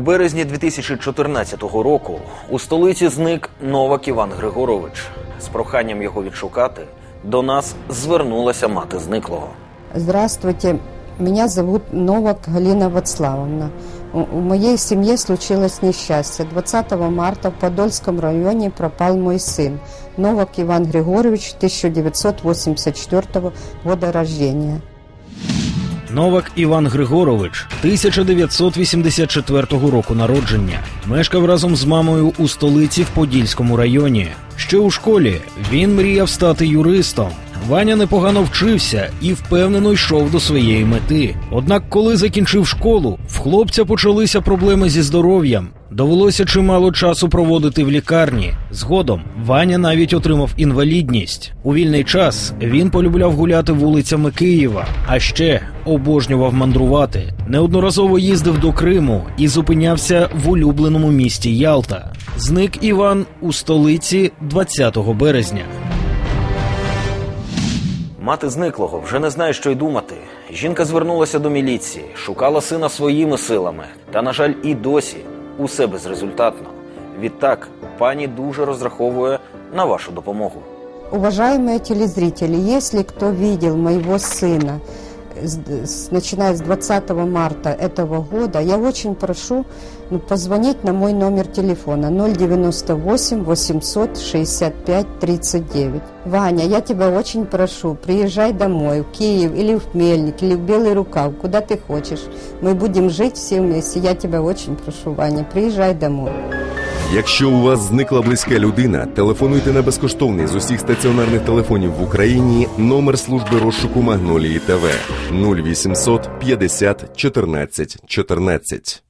березні 2014 року у столиці зник Новак Іван Григорович. З проханням його відшукати до нас звернулася мати зниклого. Здравствуйте, меня зовут Новак Галина Вацлавовна. У у моей семьи случилось несчастье. 20 марта в Подольском районе пропал мой сын, Новак Иван Григорьевич, 1984 года рождения. Новак Іван Григорович, 1984 року народження, мешкав разом з мамою у столиці в Подільському районі. Ще у школі він мріяв стати юристом. Ваня непогано вчився і впевнено йшов до своєї мети. Однак, коли закінчив школу, в хлопця почалися проблеми зі здоров'ям. Довелося чимало часу проводити в лікарні. Згодом Ваня навіть отримав інвалідність. У вільний час він полюбляв гуляти вулицями Києва, а ще обожнював мандрувати. Неодноразово їздив до Криму і зупинявся в улюбленому місті Ялта. Зник Іван у столиці 20 березня. Мати зниклого вже не знає, що й думати. Жінка звернулася до міліції, шукала сина своїми силами, та, на жаль, і досі усе безрезультатно. Відтак, пані дуже розраховує на вашу допомогу. Уважаемые телезрители, если кто видел моего сына, с- с- начиная с 20 марта этого года, я очень прошу ну, позвонить на мой номер телефона 098 865 39. Ваня, я тебя очень прошу, приезжай домой, в Киев или в Мельник, или в Белый Рукав, куда ты хочешь. Мы будем жить все вместе. Я тебя очень прошу, Ваня, приезжай домой. Якщо у вас зникла близька людина, телефонуйте на безкоштовний з усіх стаціонарних телефонів в Україні номер служби розшуку Магнолії ТВ 0800 50 14 14.